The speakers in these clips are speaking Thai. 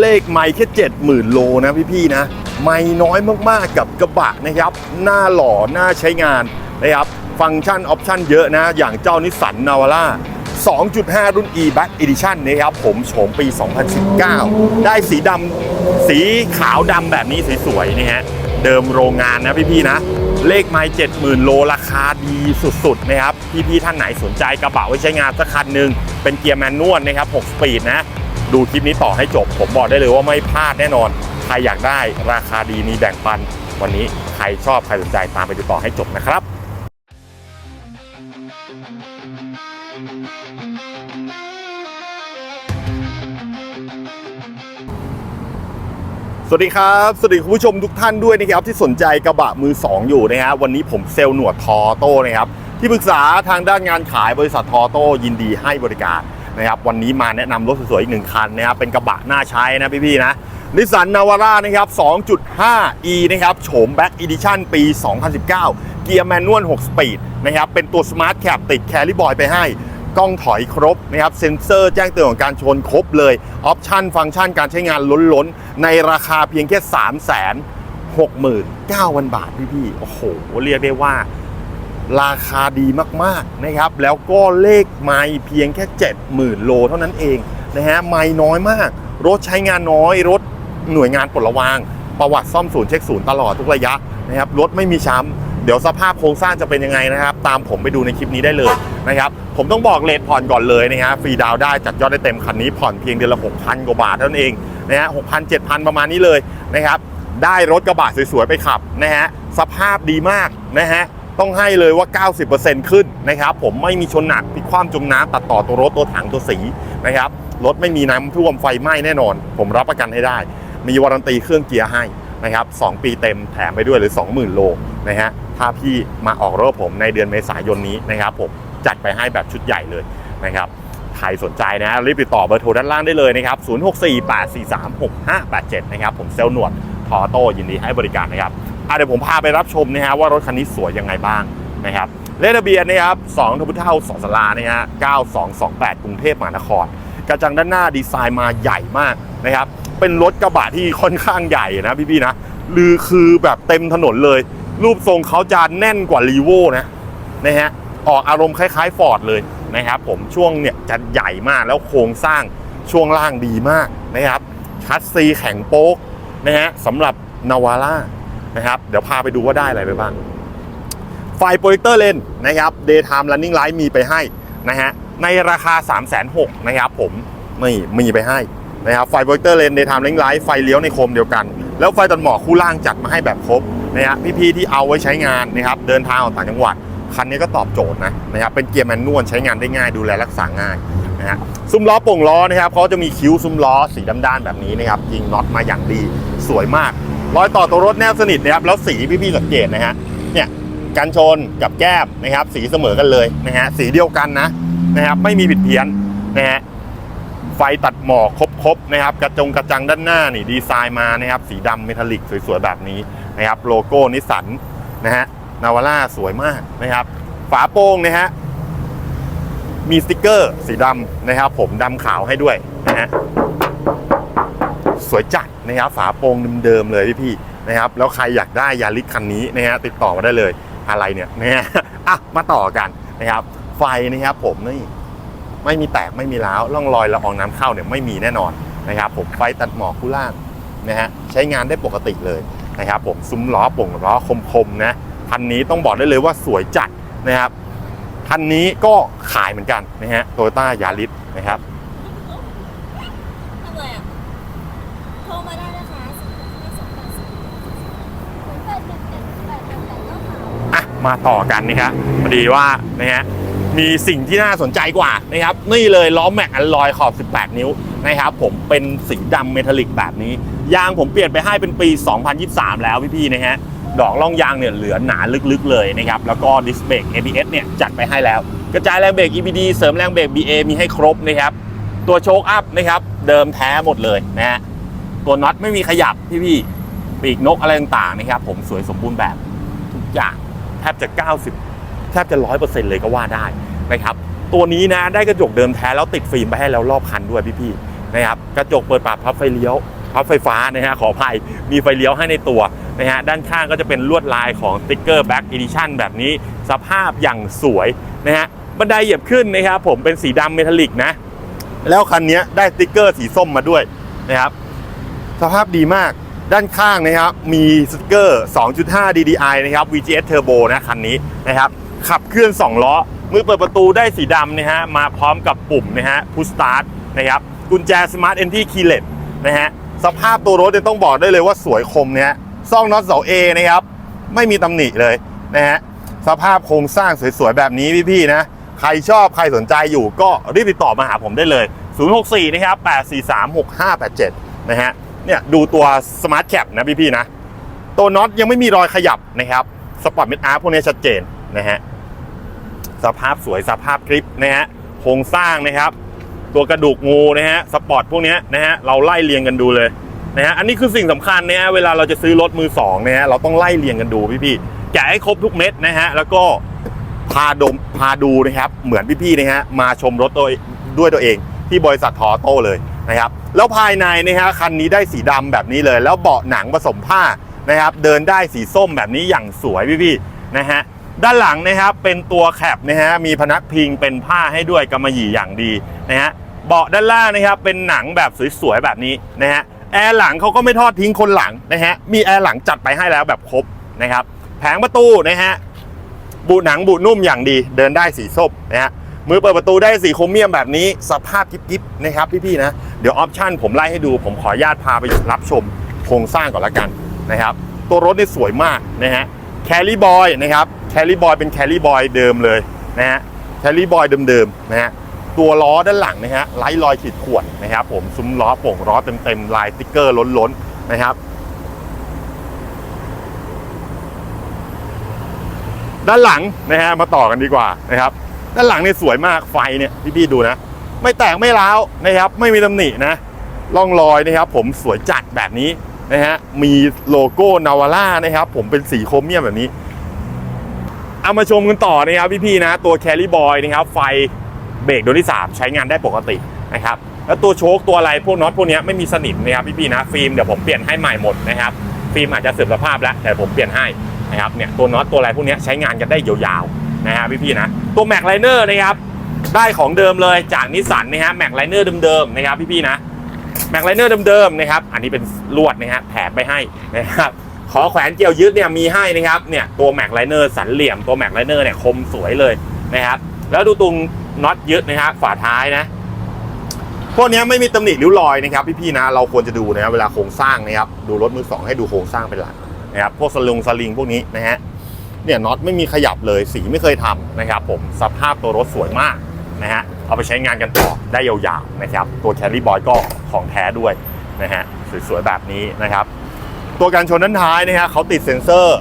เลขไม่แค่70,000โลนะพี่ๆนะ ไม่น้อยมากๆกับกระบะนะครับ หน้าหล่อหน้าใช้งานนะครับ ฟังก์ชันออปชันเยอะนะ อย่างเจ้านิสสันนาวาร่า2.5 รุ่น e back edition นะครับผมโฉมปี 2019 ได้สีดำสีขาวดำแบบนี้สวยๆนี่ฮะเดิมโรงงานนะพี่ๆนะ เลขไม้70,000 โลราคาดีสุดๆนะครับ พี่ๆท่านไหนสนใจกระบะไว้ใช้งานสักคันหนึ่งเป็นเกียร์แมนนวลนะครับ 6 สปีดนะ ดูคลิปนี้ต่อให้จบ ผมบอกได้เลยว่าไม่พลาดแน่นอน ใครอยากได้ราคาดีมีแบ่งปัน วันนี้ใครชอบใครสนใจตามไปดูต่อให้จบนะครับสวัสดีครับ สวัสดีคุณผู้ชมทุกท่านด้วยนะครับที่สนใจกระบะมือ 2 อยู่นะครับวันนี้ผมเซลล์หนวดทอโต้นะครับที่ปรึกษาทางด้านงานขายบริษัททอโต้ยินดีให้บริการ นะครับวันนี้มาแนะนำรถสวยๆอีกหนึ่งคันนะครับเป็นกระบะน่าใช้นะพี่ๆนะนิสสันนาวาร่านะครับ 2.5e นะครับโฉมแบ็กอีดิชั่นปี 2019 เกียร์แมนนวล 6 สปีดนะครับเป็นตัวสมาร์ทแคปติดแคลิบอยไปให้ กล้องถอยครบนะครับเซ็นเซอร์แจ้งเตือนของการชนครบเลย ออปชั่นฟังก์ชันการใช้งานล้นๆ ในราคาเพียงแค่ 3 6 9 0 0 0 บาทพี่ๆโอ้โห เรียกได้ว่า ราคาดีมากๆนะครับ แล้วก็เลขไม่เพียงแค่ 70,000 โลเท่านั้นเองนะฮะไม่น้อยมาก รถใช้งานน้อย รถหน่วยงานปลดระวาง ประวัติซ่อมศูนย์เช็คศูนย์ตลอดทุกระยะนะครับรถไม่มีช้ำเดี๋ยวสภาพโครงสร้างจะเป็นยังไงนะครับ ตามผมไปดูในคลิปนี้ได้เลยนะครับ ผมต้องบอกเลทผ่อนก่อนเลยนะฮะฟรีดาวได้จัดยอดได้เต็มคันนี้ผ่อนเพียงเดือนละ6,000กว่าบาทเท่านั้นเองนะฮะ6,000 7,000ประมาณนี้เลยนะครับได้รถกระบะสวยๆไปขับนะฮะสภาพดีมากนะฮะ ต้องให้เลยว่า 90%ขึ้นนะครับ ผมไม่มีชนหนักพิคว่ำจมน้ำตัดต่อตัวรถตัวถังตัวสีนะครับรถไม่มีน้ำท่วมไฟไหม้แน่นอน ผมรับประกันให้ได้ มีวารันตีเครื่องเกียร์ให้นะครับ 2 ปีเต็มแถมไปด้วยหรือ 20,000 โลนะฮะถ้าพี่มาออกรถผมในเดือนเมษายนนี้นะครับ ผมจัดไปให้แบบชุดใหญ่เลยนะครับใครสนใจนะรีบติดต่อเบอร์โทรด้านล่างได้เลยนะครับ 0648436587 นะครับ ผมเซลล์หนวดทอโต้ยินดีให้บริการนะครับ เดี๋ยวผมพาไปรับชมนะฮะว่ารถคันนี้สวยยังไงบ้างนะครับเลขทะเบียนนะครับ2ทพุเท่า2สลานะฮะ9228กรุงเทพมหานคร กระจังด้านหน้าดีไซน์มาใหญ่มากนะครับเป็นรถกระบะที่ค่อนข้างใหญ่นะพี่ๆนะหรือคือแบบเต็มถนนเลย รูปทรงเขาจะแน่นกว่ารีโวนะนะฮะออกอารมณ์คล้ายๆฟอร์ดเลยนะครับผมช่วงเนี่ยจะใหญ่มากแล้วโครงสร้างช่วงล่างดีมากนะครับคัสซีแข็งโป๊กนะฮะสำหรับนาวาร่า นะครับ เดี๋ยวพาไปดูว่าได้อะไรไปบ้าง ไฟโปรเจคเตอร์เลนนะครับ Daytime Running Light มีไปให้นะฮะ ในราคา 3 6 0 0 0นะครับผมไม่มีไปให้นะครับไฟโปรเจคเตอร์เลน Daytime Running Light ไฟเลี้ยวในโคมเดียวกัน แล้วไฟตัดหมอกคู่ล่างจัดมาให้แบบครบนะฮะพี่ๆที่เอาไว้ใช้งานนะครับเดินทางออกต่างจังหวัดคันนี้ก็ตอบโจทย์นะนะครับเป็นเกียร์แมนนวลใช้งานได้ง่ายดูแลรักษาง่ายนะฮะซุ้มล้อโป่งล้อนะครับเขาจะมีคิ้วซุ้มล้อสีดำด้านแบบนี้นะครับยิงน็อตมาอย่างดีสวยมาก รอยต่อตัวรถแนบสนิทนะครับแล้วสีพี่ๆสังเกตนะฮะเนี่ยกันชนกับแก้มนะครับ สีเสมอกันเลยนะฮะสีเดียวกันนะนะครับไม่มีผิดเพี้ยนนะฮะไฟตัดหมอกครบๆนะครับ กระจงกระจังด้านหน้านี่ดีไซน์มานะครับ สีดำเมทัลลิกสวยๆแบบนี้นะครับโลโก้นิสสันนะฮะนาวาร่าสวยมากนะครับ ฝาโปร่งนะฮะมีสติกเกอร์สีดำนะครับ ผมดำขาวให้ด้วยนะฮะสวยจัด นะครับฝาโปร่งเดิมๆเลยพี่ๆนะครับแล้วใครอยากได้ยาริสคันนี้นะฮะติดต่อมาได้เลยอะไรเนี่ยนะฮะอะมาต่อกันนะครับ ไฟนะครับผมนี่ไม่มีแตกไม่มีร้าวร่องรอยละอองน้ำเข้าเนี่ยไม่มีแน่นอนนะครับ ผมไฟตัดหมอกคู่ล่างนะฮะใช้งานได้ปกติเลยนะครับ ผมซุ้มล้อป่งล้อคมๆนะคันนี้ต้องบอกได้เลยว่าสวยจัดนะครับคันนี้ก็ขายเหมือนกันนะฮะโตโยต้ายาริสนะครับ ทำไมอะ โทรมาได้นะคะศูนย์ห้าสองแปดศูนย์ศูนย์แปดหนึ่งเจ็ดแปดหนึ่งแปดเก้าสาม อะ มาต่อกันนะครับพอดีว่านะฮะมีสิ่งที่น่าสนใจกว่านะครับนี่เลยล้อแม็กอัลลอยขอบ 18 นิ้วนะครับผมเป็นสีดำเมทัลลิกแบบนี้ ยางผมเปลี่ยนไปให้เป็นปี 2023 แล้วพี่ๆนะฮะดอกล่องยางเนี่ยเหลือหนาลึกๆเลยนะครับแล้วก็ดิสเบรก ABS เนี่ยจัดไปให้แล้ว กระจายแรงเบรก EBD เสริมแรงเบรก BA มีให้ครบนะครับตัวโชคอัพนะครับเดิมแท้หมดเลยนะฮะตัวน็อตไม่มีขยับพี่ๆปีกนกอะไรต่างๆนะครับผมสวยสมบูรณ์แบบทุกอย่าง บจะ 90 แทบจะร้อยเปอร์เซ็นต์เลยก็ว่าได้นะครับ ตัวนี้นะได้กระจกเดิมแท้แล้วติดฟิล์มไปให้แล้วรอบคันด้วยพี่ๆนะครับกระจกเปิดปรับพับไฟเลี้ยวพับไฟฟ้านะฮะขออภัยมีไฟเลี้ยวให้ในตัวนะฮะด้านข้างก็จะเป็นลวดลายของสติ๊กเกอร์แบ็กอีดิชั่นแบบนี้สภาพอย่างสวยนะฮะบันไดเหยียบขึ้นนะครับผมเป็นสีดำเมทัลลิกนะ แล้วคันนี้ได้สติ๊กเกอร์สีส้มมาด้วยนะครับ สภาพดีมาก ด้านข้างนะครับมีสติ๊กเกอร์ 2.5 DDI นะครับ VGS Turbo นะคันนี้นะครับ ขับเคลื่อน 2 ล้อ มือเปิดประตูได้สีดำนะฮะมาพร้อมกับปุ่มนะฮะ Push Start นะครับ กุญแจ Smart Entry Keyless นะฮะ สภาพตัวรถเนี่ยต้องบอกได้เลยว่าสวยคมนะฮะซ่องน็อตเสา A นะครับ ไม่มีตำหนิเลยนะฮะ สภาพโครงสร้างสวยๆ แบบนี้พี่ๆนะ ใครชอบใครสนใจอยู่ก็รีบติดต่อมาหาผมได้เลย 064 นะครับ 843 6587 นะฮะ เนี่ยดูตัว Smart Cap นะพี่ๆนะ ตัวน็อตยังไม่มีรอยขยับนะครับสปอร์ตเมดอาร์พวกนี้ชัดเจนนะฮะสภาพสวยสภาพกริปนะฮะโครงสร้างนะครับ ตัวกระดูกงูนะฮะสปอร์ตพวกนี้นะฮะเราไล่เรียงกันดูเลยนะฮะอันนี้คือสิ่งสำคัญนะฮะเวลาเราจะซื้อรถมือสองนะฮะเราต้องไล่เรียงกันดูพี่ๆแกะให้ครบทุกเม็ดนะฮะแล้วก็พาดมพาดูนะครับ เหมือนพี่ๆนะฮะมาชมรถตัวด้วยตัวเองที่บริษัททอโต้เลย นะครับแล้วภายในนะฮะคันนี้ได้สีดำแบบนี้เลย แล้วเบาะหนังผสมผ้านะครับเดินได้สีส้มแบบนี้อย่างสวยพี่ๆนะฮะด้านหลังนะครับเป็นตัวแคปนะฮะมีพนักพิงเป็นผ้าให้ด้วยกำมะหยี่อย่างดีนะฮะเบาะด้านล่างนะครับเป็นหนังแบบสวยๆแบบนี้นะฮะแอร์หลังเขาก็ไม่ทอดทิ้งคนหลังนะฮะมีแอร์หลังจัดไปให้แล้วแบบครบนะครับแผงประตูนะฮะบูหนังบูนุ่มอย่างดีเดินได้สีส้มนะฮะ มือเปิดประตูได้สีโครเมียมแบบนี้สภาพกิ๊บๆนะครับพี่ๆนะ เดี๋ยวออปชั่นผมไล่ให้ดู ผมขออนุญาตพาไปรับชมโครงสร้างก่อนละกันนะครับ ตัวรถนี่สวยมากนะฮะแคลรี่บอยนะครับแคลรี่บอยเป็นแคลรี่บอยเดิมเลยนะฮะแคลรี่บอยเดิมๆนะฮะตัวล้อด้านหลังนะฮะไร้รอยขีดข่วนนะครับผมซุ้มล้อโป่งล้อเต็มๆลายติ๊กเกอร์ล้นๆนะครับ ด้านหลังนะฮะมาต่อกันดีกว่านะครับ ด้านหลังเนี่ยสวยมากไฟเนี่ยพี่ๆดูนะ ไม่แตกไม่ร้าวนะครับ ไม่มีตำหนินะร่องรอยนะครับ ผมสวยจัดแบบนี้นะฮะมีโลโก้นาวาร่านะครับ ผมเป็นสีโครเมียมแบบนี้เอามาชมกันต่อนะครับพี่ๆนะ ตัวแคลรี่บอยนะครับ ไฟเบรกดวงที่ 3 ใช้งานได้ปกตินะครับ แล้วตัวโชคตัวอะไรพวกน็อตพวกนี้ไม่มีสนิมนะครับพี่ๆนะฟิล์มเดี๋ยวผมเปลี่ยนให้ใหม่หมดนะครับฟิล์มอาจจะเสื่อมสภาพแล้วแต่ผมเปลี่ยนให้นะครับเนี่ยตัวน็อตตัวอะไรพวกนี้ใช้งานกันได้ยาวๆ นะฮะพี่ๆนะ ตัวแม็กไลเนอร์นะครับ ได้ของเดิมเลยจากนิสสันนะฮะแม็กไลเนอร์เดิมๆนะครับพี่ๆนะแม็กไลเนอร์เดิมๆนะครับ อันนี้เป็นลวดนะฮะแถมไปให้นะครับขอแขวนเกี่ยวยึดเนี่ยมีให้นะครับเนี่ยตัวแม็กไลเนอร์สันเหลี่ยมตัวแม็กไลเนอร์เนี่ยคมสวยเลยนะครับแล้วดูตรงน็อตยึดนะครับฝาท้ายนะพวกนี้ไม่มีตำหนิริ้วรอยนะครับพี่ๆนะเราควรจะดูนะครับเวลาโครงสร้างนะครับดูรถมือสองให้ดูโครงสร้างเป็นหลักนะครับพวกสลุงสลิงพวกนี้นะฮะ เนี่ยน็อตไม่มีขยับเลยสีไม่เคยทำนะครับผมสภาพตัวรถสวยมากนะฮะเอาไปใช้งานกันต่อได้ยาวๆนะครับตัวแคลรี่บอยก็ของแท้ด้วยนะฮะสวยๆแบบนี้นะครับ ตัวการชนด้านท้ายนะฮะเขาติดเซ็นเซอร์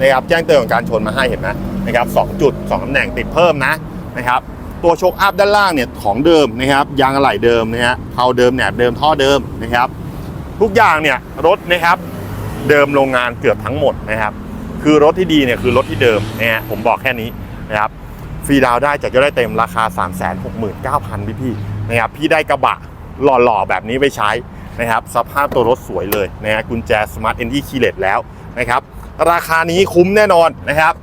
นะครับแจ้งเตือนของการชนมาให้เห็นไหมนะครับสองจุดสองตำแหน่งติดเพิ่มนะนะครับตัวโชคอัพด้านล่างเนี่ยของเดิมนะครับยางอะไหล่เดิมนะฮะเผาเดิมแหนบเดิมท่อเดิมนะครับ ทุกอย่างเนี่ยรถนะครับเดิมโรงงานเกือบทั้งหมดนะครับ คือรถที่ดีเนี่ยคือรถที่เดิมนะฮะผมบอกแค่นี้นะครับฟรีดาวได้จากจะได้เต็มราคา 3 6 9 0 0 0พี่พี่ๆนะครับพี่ได้กระบะหล่อๆ แบบนี้ไปใช้นะครับสภาพตัวรถสวยเลยนะฮะกุญแจ Smart e n t r y Keyless แล้วนะครับราคานี้คุ้มแน่นอนนะครับ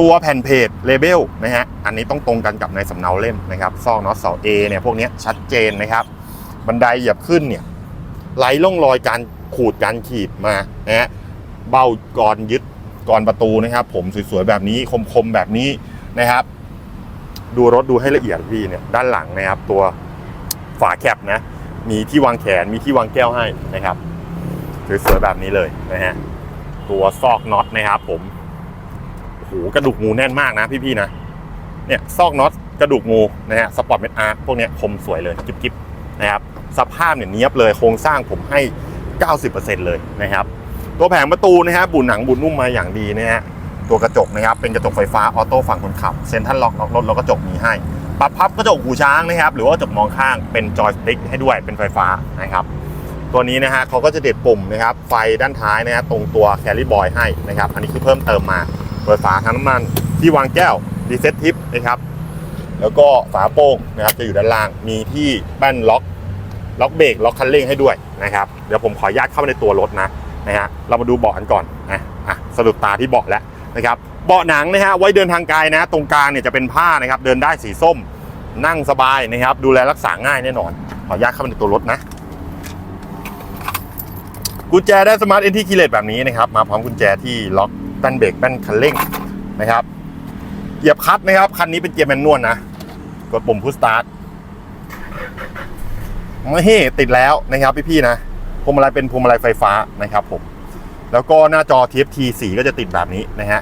ตัวแผ่นเพจเลเบลนะฮะอันนี้ต้องตรงกันกับในสำเนาเล่มนะครับซองน็อตเสา A เนี่ยพวกนี้ชัดเจนนะครับบันไดเหยียบขึ้นเนี่ยไร้ร่องรอยการขูดการขีดมานะฮะ เบ้ากรยึดกรประตูนะครับ ผมสวยๆแบบนี้คมๆแบบนี้นะครับ ดูรถดูให้ละเอียดพี่เนี่ยด้านหลังนะครับ ตัวฝาแคปนะ มีที่วางแขนมีที่วางแก้วให้นะครับสวยๆแบบนี้เลยนะฮะตัวซอกน็อตนะครับ ผมโอ้โหกระดูกงูแน่นมากนะพี่ๆนะเนี่ยซอกน็อตกระดูกงูนะฮะสปอร์ตเมทอาร์พวกเนี้ยคมสวยเลยกิ๊บๆนะครับสภาพเนี่ยเนี้ยบเลยโครงสร้างผมให้ 90%เลยนะครับ ตัวแผงประตูนะฮะบุหนังบุนุ่มมาอย่างดีนะฮะตัวกระจกนะครับเป็นกระจกไฟฟ้าออโต้ฝั่งคนขับเซ็นทรัลล็อกล็อกรถแล้วกระจกมีให้ปรับพับกระจกหูช้างนะครับ หรือว่ากระจกมองข้างเป็นจอยสติ๊กให้ด้วยเป็นไฟฟ้านะครับตัวนี้นะฮะเขาก็จะเด็ดปุ่มนะครับไฟด้านท้ายนะฮะตรงตัวแคลิบอยให้นะครับอันนี้คือเพิ่มเติมมาเปิดฝาทั้งน้ำมันที่วางแก้วรีเซ็ตทิปนะครับแล้วก็ฝาโป้งนะครับจะอยู่ด้านล่างมีที่แป้นล็อกล็อกเบรกล็อกคันเร่งให้ด้วยนะครับเดี๋ยวผมขออนุญาตเข้าไปในตัวรถนะ นะฮะเรามาดูเบาะกันก่อนนะอะสะดุดตาที่เบาะแล้วนะครับเบาะหนังนะฮะไว้เดินทางไกลนะ ตรงกลางเนี่ยจะเป็นผ้านะครับเดินได้สีส้ม นั่งสบายนะครับ ดูแลรักษาง่ายแน่นอน ขออนุญาตเข้าไปในตัวรถนะกุญแจได้สมาร์ทเอ็นทีคีเลตแบบนี้นะครับ มาพร้อมกุญแจที่ล็อกแป้นเบรกแป้นคันเร่งนะครับเหยียบคลัตช์นะครับ คันนี้เป็นเกียร์แมนนวลนะกดปุ่มพุชสตาร์ทไม่ติดแล้วนะครับพี่ๆนะ พวงมาลัยเป็นพวงมาลัยไฟฟ้านะครับผม แล้วก็หน้าจอ TFT สีก็จะติดแบบนี้นะฮะ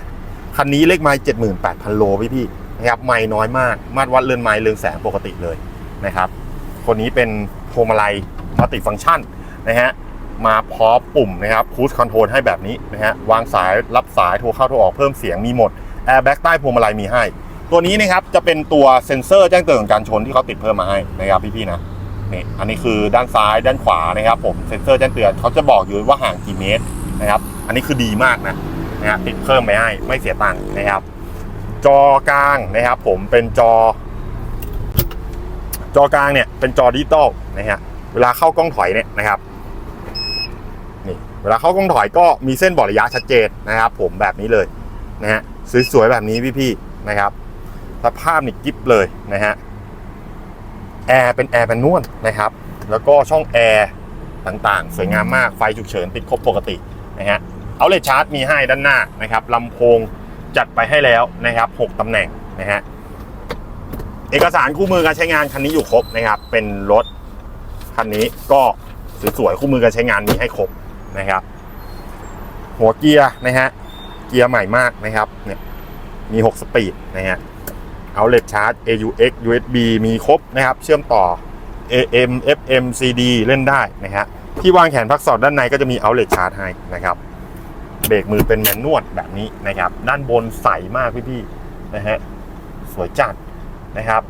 คันนี้เลขไมล์78,000 โลพี่ๆนะครับไมล์น้อยมาก มาตรวัดเรือนไมล์เรืองแสงปกติเลยนะครับ คนนี้เป็นพวงมาลัยมัลติฟังก์ชันนะฮะ มาพร้อมปุ่มนะครับคูสคอนโทรลให้แบบนี้นะฮะ วางสายรับสายโทรเข้าโทรออกเพิ่มเสียงมีหมดแอร์แบ็กใต้พวงมาลัยมีให้ ตัวนี้นะครับจะเป็นตัวเซ็นเซอร์แจ้งเตือนของการชนที่เขาติดเพิ่มมาให้นะครับพี่ๆนะ นี่อันนี้คือด้านซ้ายด้านขวานะครับ ผมเซ็นเซอร์แจ้งเตือนเขาจะบอกอยู่ว่าห่างกี่เมตรนะครับ อันนี้คือดีมากนะนะฮะติดเพิ่มไปให้ไม่เสียตังค์นะครับ จอกลางนะครับ ผมเป็นจอ จอกลางเนี่ยเป็นจอดิจิตอลนะฮะเวลาเข้ากล้องถอยเนี่ยนะครับนี่เวลาเข้ากล้องถอยก็มีเส้นบอกระยะชัดเจนนะครับ ผมแบบนี้เลยนะฮะสวยๆแบบนี้พี่ๆนะครับสภาพนี่กิ๊บเลยนะฮะ แอร์เป็นแอร์แมนนวลนะครับ แล้วก็ช่องแอร์ต่างๆ สวยงามมาก ไฟฉุกเฉินติดครบปกตินะฮะเอาเลชาร์จมีให้ด้านหน้านะครับลำโพงจัดไปให้แล้วนะครับ 6ตำแหน่งนะฮะเอกสารคู่มือการใช้งานคันนี้อยู่ครบนะครับ เป็นรถคันนี้ก็สวยๆคู่มือการใช้งานมีให้ครบนะครับ หัวเกียร์นะฮะเกียร์ใหม่มากนะครับเนี่ยมี 6 สปีดนะฮะ เอาเล t ชาร์จ AUX USB มีครบนะครับ เชื่อมต่อ AM FM CD เล่นได้นะฮะที่วางแขนพักสอดด้านในก็จะมีเอาเล t ชาร์จให้นะครับเบรกมือเป็นแมนนวลแบบนี้นะครับ ด้านบนใสมากพี่ๆนะฮะสวยจัดนะครับ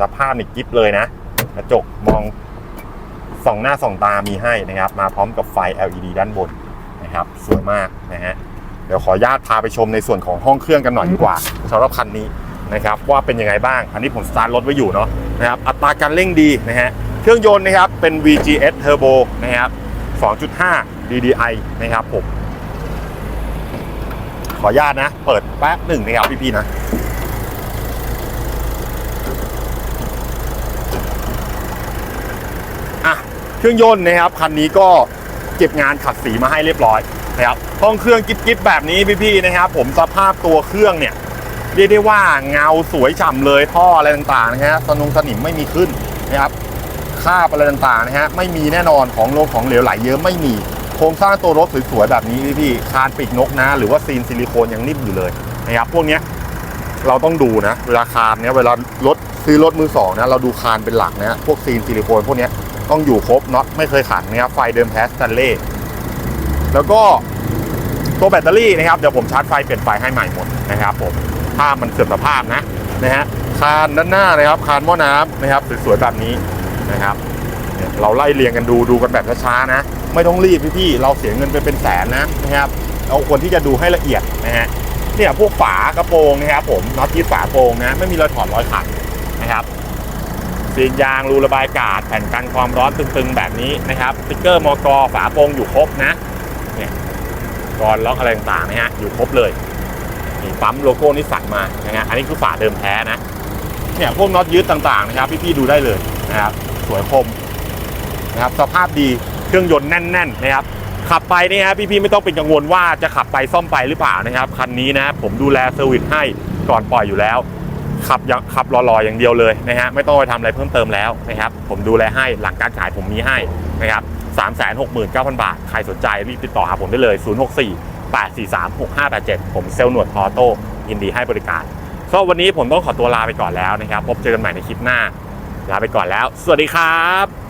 สภาพนี่กิ๊บเลยนะ กระจกมองส่องหน้าส่องตามีให้นะครับ มาพร้อมกับไฟ LED ด้านบนนะครับ สวยมากนะฮะเดี๋ยวขออนุญาตพาไปชมในส่วนของห้องเครื่องกันหน่อยดีกว่าสำหรับคันนี้ นะครับว่าเป็นยังไงบ้าง อันนี้ผมสตาร์ทรถไว้อยู่เนาะนะครับอัตราการเร่งดีนะฮะเครื่องยนต์นะครับเป็น VGS Turbo นะครับ 2.5 DDI นะครับผมขออนุญาตนะ เปิดแป๊บหนึ่งนะครับพี่ๆนะอะเครื่องยนต์นะครับคันนี้ก็เก็บงานขัดสีมาให้เรียบร้อยนะครับห้องเครื่องกิ๊บๆแบบนี้พี่ๆนะครับ ผมสภาพตัวเครื่องเนี่ย เรียกได้ว่าเงาสวยฉ่ำเลยท่ออะไรต่างๆนะฮะสนุงสนิมไม่มีขึ้นนะครับคาบอะไรต่างๆนะฮะไม่มีแน่นอนของโลงของเหลวไหลเยอะไม่มีโครงสร้างตัวรถสวยๆแบบนี้พี่ๆคานปีกนกนะ หรือว่าซีนซิลิโคนยังนิ่มอยู่เลยนะครับพวกเนี้ยเราต้องดูนะ เวลาคานเนี้ยเวลารถซื้อรถมือสองนะเราดูคานเป็นหลักนะพวกซีนซิลิโคนพวกเนี้ยต้องอยู่ครบน็อตไม่เคยขัดนะครับไฟเดิมแพสตันเล่แล้วก็ตัวแบตเตอรี่นะครับเดี๋ยวผมชาร์จไฟเปลี่ยนไฟให้ใหม่หมดนะครับผม ถ้ามันเสื่อมสภาพนะนะฮะคานด้านหน้านะครับคานหม้อน้ำนะครับสวยๆแบบนี้นะครับเนี่ยเราไล่เรียงกันดูดูกันแบบช้าๆนะ ไม่ต้องรีบพี่ๆเราเสียเงินไปเป็นแสนนะนะครับเราควรที่จะดูให้ละเอียดนะฮะเนี่ยพวกฝากระโปรงนะครับผมน็อตที่ฝาโปรงนะไม่มีรอยถอดรอยขัดนะครับซีนยางรูระบายอากาศแผ่นกันความร้อนตึงๆแบบนี้นะครับสติ๊กเกอร์มอกฝาโปรงอยู่ครบนะเนี่ยกรอนล็อกอะไรต่างๆนะฮะอยู่ครบเลย นี่ปั๊มโลโก้นิสสันมานะฮะอันนี้คือฝาเดิมแท้นะเนี่ยพวกน็อตยึดต่างๆนะครับพี่ๆดูได้เลยนะครับสวยคมนะครับสภาพดีเครื่องยนต์แน่นๆนะครับขับไปเนี่ยฮะพี่ๆไม่ต้องเป็นกังวลว่าจะขับไปซ่อมไปหรือเปล่านะครับคันนี้นะผมดูแลเซอร์วิสให้ก่อนปล่อยอยู่แล้ว ขับย่างขับรอๆอย่างเดียวเลยนะฮะไม่ต้องไปทำอะไรเพิ่มเติมแล้วนะครับผมดูแลให้หลังการขายผมมีให้นะครับ3 6 9 0 0 0 บาท ใครสนใจรีบติดต่อหาผมได้เลย 064 843 6587 ผมเซลล์หนวดออโต้ยินดีให้บริการสำหรับวันนี้ผมต้องขอตัวลาไปก่อนแล้วนะครับ พบเจอกันใหม่ในคลิปหน้า ลาไปก่อนแล้ว สวัสดีครับ